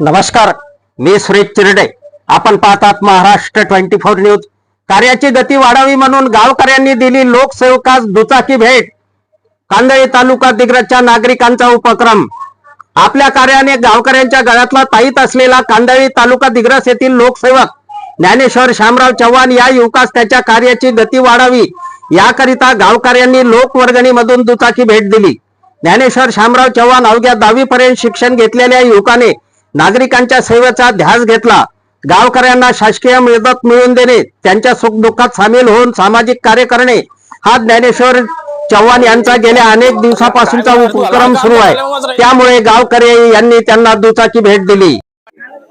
नमस्कार मी सुरेश चिरडे. आपण पाहतात महाराष्ट्र ट्वेंटी फोर न्यूज. कार्याची गती वाढावी म्हणून गावकऱ्यांनी दिली लोकसेवकास दुचाकी भेट. कांदळी तालुका दिग्रजच्या नागरिकांचा उपक्रम. आपल्या कार्याने गावकऱ्यांच्या गळ्यातला ताईत असलेला कांदळी तालुका दिग्रस येथील लोकसेवक ज्ञानेश्वर शामराव चव्हाण या युवकास त्याच्या कार्याची गती वाढावी याकरिता गावकऱ्यांनी लोकवर्गणीमधून दुचाकी भेट दिली. ज्ञानेश्वर शामराव चव्हाण अवघ्या दहावीपर्यंत शिक्षण घेतलेल्या युवकाने नागरिकांच्या सेवेचा ध्यास घेतला. गावकऱ्यांना शासकीय मदत मिळवून देणे त्यांच्या सुखदुःखात सामील होऊन सामाजिक कार्य करणे हा ज्ञानेश्वर चव्हाण यांचा गेल्या अनेक दिवसापासूनचा उपक्रम सुरू आहे. त्यामुळे गावकरी यांनी त्यांना दुचाकी भेट दिली.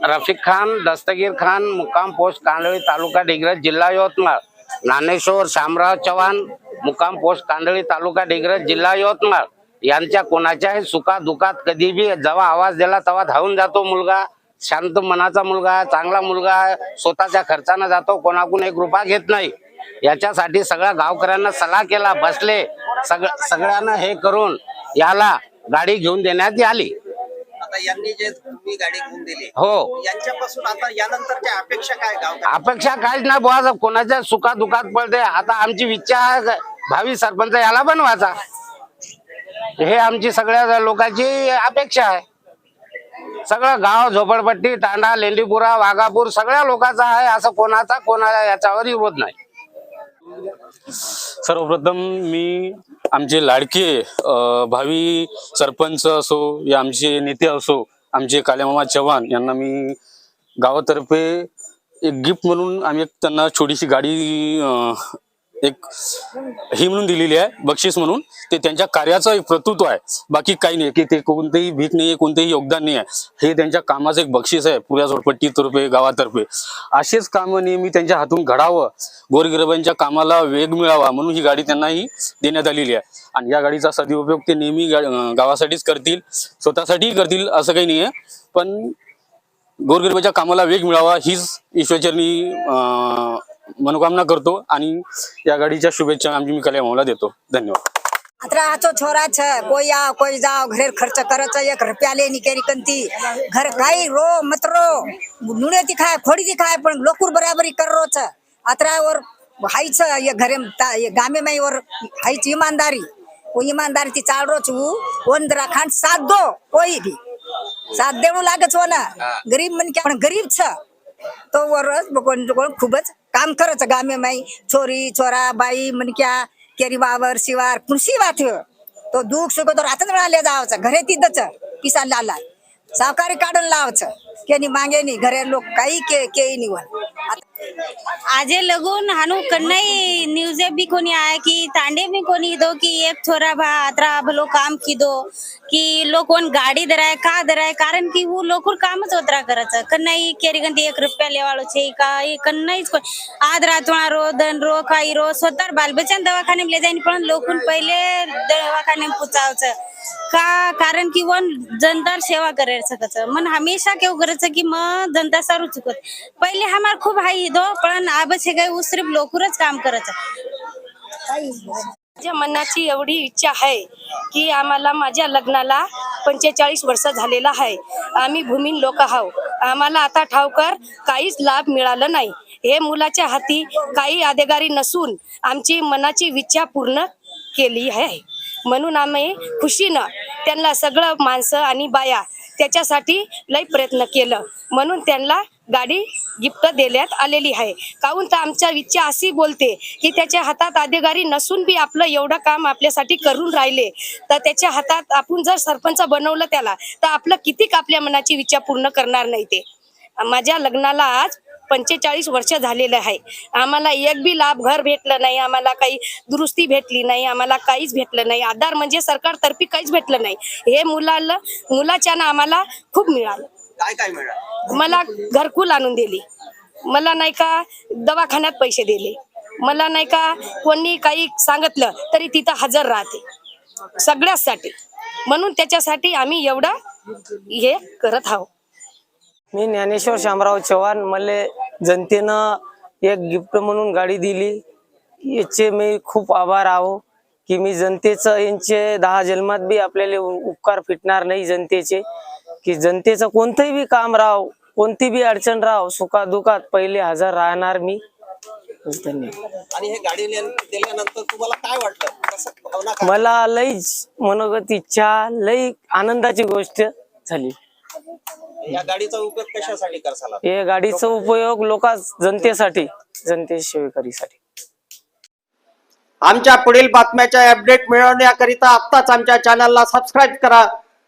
रफिक खान दस्तगीर खान मुक्काम पोस्ट कांदळी तालुका डिग्रज जिल्हा यवतमाळ. ज्ञानेश्वर शामराव चव्हाण मुक्काम पोस्ट कांदळी तालुका डिग्रज जिल्हा यवतमाळ. यांच्या कोणाच्याही सुखा दुखात कधी बी जेव्हा आवाज दिला तेव्हा धावून जातो मुलगा. शांत मनाचा मुलगा आहे, चांगला मुलगा आहे, स्वतःच्या खर्चानं जातो कोणाकडून एक रुपया घेत नाही. याच्यासाठी सगळ्या गावकऱ्यांना सल्ला केला बसले सगळ सगळ्यांना हे करून याला गाडी घेऊन देण्यात आली. आता यांनी जे तुम्ही गाडी घेऊन दिली हो. यांच्यापासून आता यानंतरच्या अपेक्षा काय गाव अपेक्षा काहीच नाही बुवा कोणाच्या सुखा दुखात पडते आता आमची इच्छा आहे भावी सरपंच याला बनवायचा. हे आमची सगळ्या लोकांची अपेक्षा आहे. सगळं गाव झोपडपट्टी तांडा लेंडीपुरा वाघापूर सगळ्या लोकांचा आहे. असं कोणाचा कोणाला याच्यावर विरोध नाही. सर्वप्रथम मी आमचे लाडके भावी सरपंच असो या आमचे नेते असो आमचे कालेमामा चव्हाण यांना मी गावातर्फे एक गिफ्ट म्हणून आम्ही त्यांना छोटीशी गाडी एक ही म्हणून दिलेली आहे बक्षीस म्हणून. ते त्यांच्या कार्याचं एक प्रतुत्व आहे. बाकी काही नाही. की ते कोणतेही भीक नाही कोणतेही योगदान नाही आहे हे त्यांच्या कामाचं एक बक्षीस आहे पुऱ्या झोडपट्टीतर्फे गावातर्फे. असेच कामं नेहमी त्यांच्या हातून घडावं गोरगिरबांच्या कामाला वेग मिळावा म्हणून ही गाडी त्यांनाही देण्यात आलेली आहे. आणि या गाडीचा सदुपयोग ते नेहमी गावासाठीच करतील स्वतःसाठीही करतील असं काही नाही आहे पण गोरगरिबाच्या कामाला वेग मिळावा हीच ईश्वरचरणी मनोकामना करतो आणि या गाडीच्या शुभेच्छा आमची मी कल्या देतो. धन्यवाद. अतरा हाथो छोरा छ कोई आओ कोई जाओ. घरेर खर्च करच एक रुपया ले निकेरी कंती. घर गाई रो मत रो. नुणे ती खाय खोडी ती खाय पण लोकुर बराबरी कर रो छ अतरा और हाईच ये घरे ता- ये गामे में और हाईच ईमानदारी. वो ईमानदारी ती चाल रो छु. वंदरा खान साथ दो कोई भी. साथ देणू लागच हो ना. गरीब मन पण गरीब छ. तो कोण खूपच काम करच गामे माई. छोरी छोरा बाई मनक्या केरी वावर शिवार कृषी वाथ तो दुःख सुख तो रातच मिळाले जावचं. घरे तिथंच. पिसा लाला. सावकारी काढून लावचं. केनी मागे नी घरे लोक काही के के निवड आजे लगून हानु कन्नई न्यूज़े भी कोनी आया कि तांडे भी कोनी दो कि एक छोरा भा अतरा भलो काम की दो कि लोग कोण गाडी दराय का दराय कारण की वो लोकुर कामच ओतरा करायचं कन्नई केरी गंती एक रुपया लेवाळो छे का हे कन्नईच कोण आज रातोळा रो दन रो काही रो स्वतः बालबच्चन दवाखाने ले जाईन पण लोकून पहिले दवाखाने पुचावचं का कारण की वन जनतार सेवा करे सकत मन हमेशा केव करायचं की मग जनता सारू चुकत। पहिले हमार खूप हाई दो पण आब हे काय सिर्फ लोकरच काम करायचं माझ्या मनाची एवढी इच्छा आहे की आम्हाला माझ्या लग्नाला पंचेचाळीस वर्ष झालेला आहे. आम्ही भूमीन लोक आहोत. आम्हाला आता ठावकर काहीच लाभ मिळाला नाही. हे मुलाच्या हाती काही अधिकारी नसून आमची मनाची इच्छा पूर्ण केली आहे. म्हणून आम्ही खुशीनं त्यांना सगळं माणसं आणि बाया त्याच्यासाठी लय प्रयत्न केलं. म्हणून त्यांना गाडी गिफ्ट देण्यात आलेली आहे. काहून तर आमच्या इच्छा अशी बोलते की त्याच्या हातात अधिकारी नसून बी आपलं एवढं काम आपल्यासाठी करून राहिले. तर त्याच्या हातात आपण जर सरपंच बनवलं त्याला तर आपलं कितीक आपल्या मनाची इच्छा पूर्ण करणार नाही ते. माझ्या लग्नाला आज पंचेचाळीस वर्ष झालेलं आहे. आम्हाला एक बी लाभ घर भेटलं नाही आम्हाला काही दुरुस्ती भेटली नाही आम्हाला काहीच भेटलं नाही. आधार म्हणजे सरकारतर्फे काहीच भेटलं नाही. हे मुलाला मुलाच्यानं आम्हाला खूप मिळालं. काय काय मिळालं? मला घरकुल आणून दिली. मला नाही का दवाखान्यात पैसे दिले. मला नाही का कोणी काही सांगितलं तरी तिथं हजर राहते. सगळ्यासाठी. म्हणून त्याच्यासाठी आम्ही एवढं हे करत आहोत. मी ज्ञानेश्वर शामराव चव्हाण मला जनतेनं एक गिफ्ट म्हणून गाडी दिली. याचे मी खूप आभार आहो की मी जनतेचं यांचे दहा जन्मात बी आपल्याला उपकार फिटणार नाही जनतेचे. की जनतेचं कोणतंही बी काम राहो कोणती बी अडचण राहो सुखात दुखात पहिले हजर राहणार मी. धन्यवाद. आणि हे गाडी दिल्यानंतर तुम्हाला काय वाटलं? कसं भावना काय? मला लईच मनोगत इच्छा लई आनंदाची गोष्ट झाली. या गाडीचा उपयोग कशासाठी करसाल? हे गाडीचा उपयोग लोका जनतेसाठी जनते सेवेकरीसाठी. आमच्या पुढील बातम्याच्या अपडेट मिळवण्याकरिता आत्ताच आमच्या चॅनलला सबस्क्राईब करा.